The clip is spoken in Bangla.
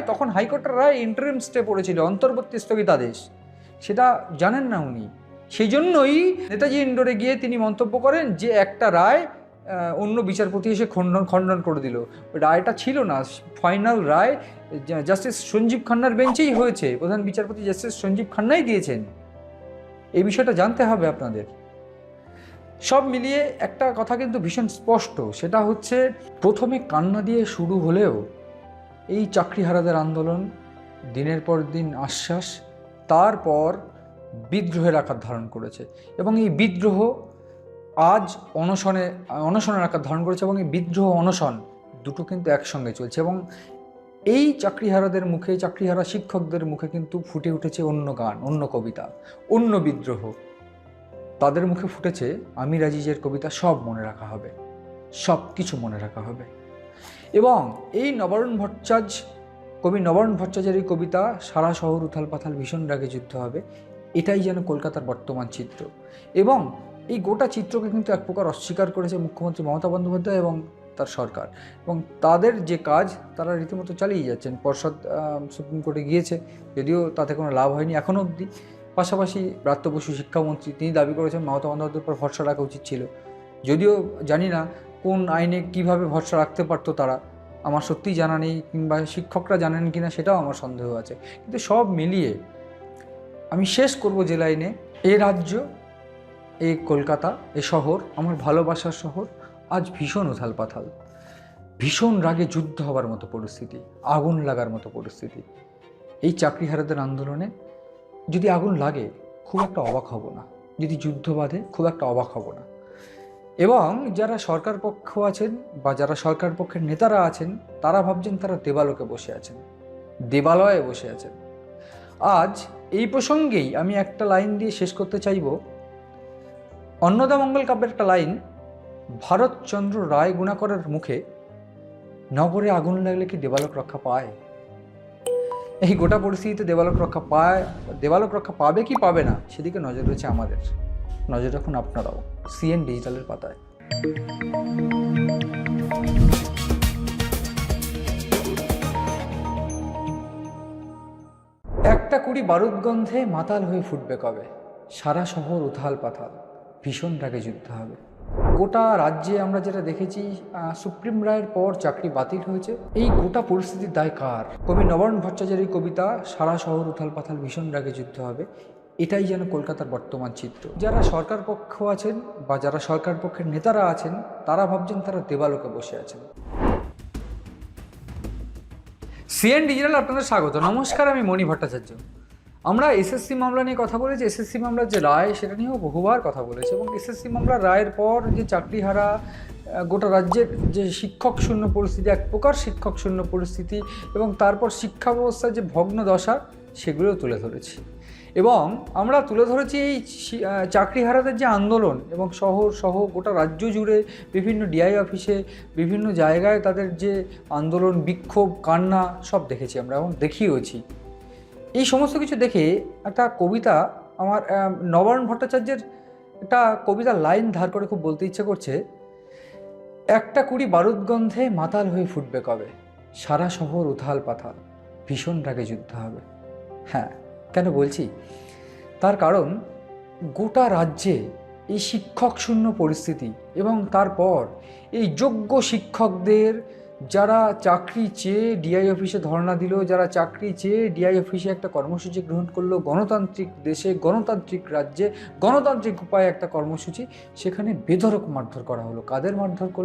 রায় তখন হাইকোর্টের রায় ইন্টারিম স্টে পড়েছিল, অন্তর্বর্তী স্থগিতাদেশ সেটা জানেন না উনি। সেই জন্যই নেতাজি ইন্ডোরে গিয়ে তিনি মন্তব্য করেন যে একটা রায় অন্য বিচারপতি এসে খণ্ডন খণ্ডন করে দিল। রায়টা ছিল না। ফাইনাল রায় জাস্টিস সঞ্জীব খান্নার বেঞ্চেই হয়েছে। প্রধান বিচারপতি জাস্টিস সঞ্জীব খান্নাই দিয়েছেন। এই বিষয়টা জানতে হবে আপনাদের। সব মিলিয়ে একটা কথা কিন্তু ভীষণ স্পষ্ট। সেটা হচ্ছে, প্রথমে কান্না দিয়ে শুরু হলেও এই চাকরিহারাদের আন্দোলন দিনের পর দিন আশ্বাস, তারপর বিদ্রোহের আকার ধারণ করেছে এবং এই বিদ্রোহ আজ অনশনে, অনশনের আকার ধারণ করেছে এবং এই বিদ্রোহ অনশন দুটো কিন্তু একসঙ্গে চলছে এবং এই চাকরিহারাদের মুখে, চাকরিহারা শিক্ষকদের মুখে কিন্তু ফুটে উঠেছে অন্য গান, অন্য কবিতা, অন্য বিদ্রোহ। তাদের মুখে ফুটেছে আমির আজিজের কবিতা, সব মনে রাখা হবে সব কিছু মনে রাখা হবে। এবং এই নবারুণ ভট্টাচার্য কবি নবারুণ ভট্টাচার্যের কবিতা সারা শহর উথাল পাথাল ভীষণ রাগে যুদ্ধ হবে, এটাই যেন কলকাতার বর্তমান চিত্র। এবং এই গোটা চিত্রকে কিন্তু এক প্রকার অস্বীকার করেছে মুখ্যমন্ত্রী মমতা বন্দ্যোপাধ্যায় এবং তার সরকার। এবং তাদের যে কাজ, তারা রীতিমতো চালিয়ে যাচ্ছেন। পর্ষদ সুপ্রিম কোর্টে গিয়েছে, যদিও তাতে কোনো লাভ হয়নি এখনও অবধি। পাশাপাশি ব্রাত্য শিক্ষামন্ত্রী, তিনি দাবি করেছেন মমতা বন্দ্যোপাধ্যায়ের উপর ভরসা রাখা উচিত ছিল। যদিও জানি না কোন আইনে কীভাবে ভরসা রাখতে পারতো তারা? আমার সত্যিই জানা নেই কিংবা শিক্ষকরা জানেন কি না সেটাও আমার সন্দেহ আছে। কিন্তু সব মিলিয়ে আমি শেষ করব যে লাইনে, এ রাজ্য এই কলকাতা, এ শহর, আমার ভালোবাসার শহর, আজ ভীষণ উথাল পাথাল। ভীষণ রাগে যুদ্ধ হবার মতো পরিস্থিতি, আগুন লাগার মতো পরিস্থিতি। এই চাকরিহারাদের আন্দোলনে যদি আগুন লাগে, খুব একটা অবাক হব না। যদি যুদ্ধ বাঁধে, খুব একটা অবাক হব না। এবং যারা সরকার পক্ষ আছেন বা যারা সরকার পক্ষের নেতারা আছেন, তারা ভাবছেন তারা দেবালোকে বসে আছেন, দেবালয়ে বসে আছেন। আজ এই প্রসঙ্গেই আমি একটা লাইন দিয়ে শেষ করতে চাইব। অন্নদামঙ্গল কাব্যের একটা লাইন, ভারতচন্দ্র রায় গুণাকরের মুখে নগরে আগুন লাগলে কি দেবালক রক্ষা পায়? এই গোটা পরিস্থিতিতে দেবালক রক্ষা পায়, দেবালক রক্ষা পাবে কি পাবে না, সেদিকে নজর রয়েছে আমাদের। নজর রাখুন আপনারাও। সিএন ডিজিটালের পাতায়। একটা কুড়ি বারুদ গন্ধে মাতাল হয়ে ফুটবে কবে? সারা শহর উথাল পাথাল। ভীষণ রাগে যুদ্ধ হবে। গোটা রাজ্যে আমরা যেটা দেখেছি সুপ্রিম রায়ের পর চাকরি বাতিল হয়েছে। এই গোটা পরিস্থিতির দায় কার? কবি নবারুণ ভট্টাচার্যের কবিতা, সারা শহর উথাল পাথাল, ভীষণ রাগে যুদ্ধ হবে। এটাই যেন কলকাতার বর্তমান চিত্র। যারা সরকার পক্ষ আছেন বা যারা সরকার পক্ষের নেতারা আছেন, তারা ভাবছেন তারা দেবালোকে বসে আছেন। সিএন ডিজিটাল আপনাদের স্বাগত। নমস্কার, আমি মণি ভট্টাচার্য। আমরা এসএসসি মামলা নিয়ে কথা বলেছি। এসএসসি মামলার যে রায়, সেটা নিয়েও বহুবার কথা বলেছি এবং এসএসসি মামলার রায়ের পর যে চাকরিহারা গোটা রাজ্যের যে শিক্ষক শূন্য পরিস্থিতি, এক প্রকার শিক্ষক শূন্য পরিস্থিতি এবং তারপর শিক্ষা ব্যবস্থার যে ভগ্ন দশা সেগুলোও তুলে ধরেছি। এবং আমরা তুলে ধরেছি এই আহ, চাকরিহারাদের যে আন্দোলন এবং শহর সহ গোটা রাজ্য জুড়ে বিভিন্ন ডিআই অফিসে বিভিন্ন জায়গায় তাদের যে আন্দোলন বিক্ষোভ কান্না সব দেখেছি আমরা এবং দেখিয়েওছি। এই সমস্ত কিছু দেখে একটা কবিতা আমার আহ, ভট্টাচার্যের একটা কবিতার লাইন ধার করে খুব বলতে ইচ্ছে করছে একটা কুড়ি বারুদগন্ধে মাতাল হয়ে ফুটবে কবে? সারা শহর উথাল পাথাল ভীষণ রাগে যুদ্ধ হবে। হ্যাঁ কেন বলছি? তার কারণ গোটা রাজ্যে এই শিক্ষক শূন্য পরিস্থিতি এবং তারপর এই যোগ্য শিক্ষকদের যারা চাকরি চেয়ে ডিআই অফিসে ধর্ণা দিল, যারা চাকরি চেয়ে ডিআই অফিসে একটা কর্মসূচি গ্রহণ করল, গণতান্ত্রিক দেশে, গণতান্ত্রিক রাজ্যে, গণতান্ত্রিক উপায়ে একটা কর্মসূচি, সেখানে বেধরক মারধর করা হলো। কাদের মারধর করল?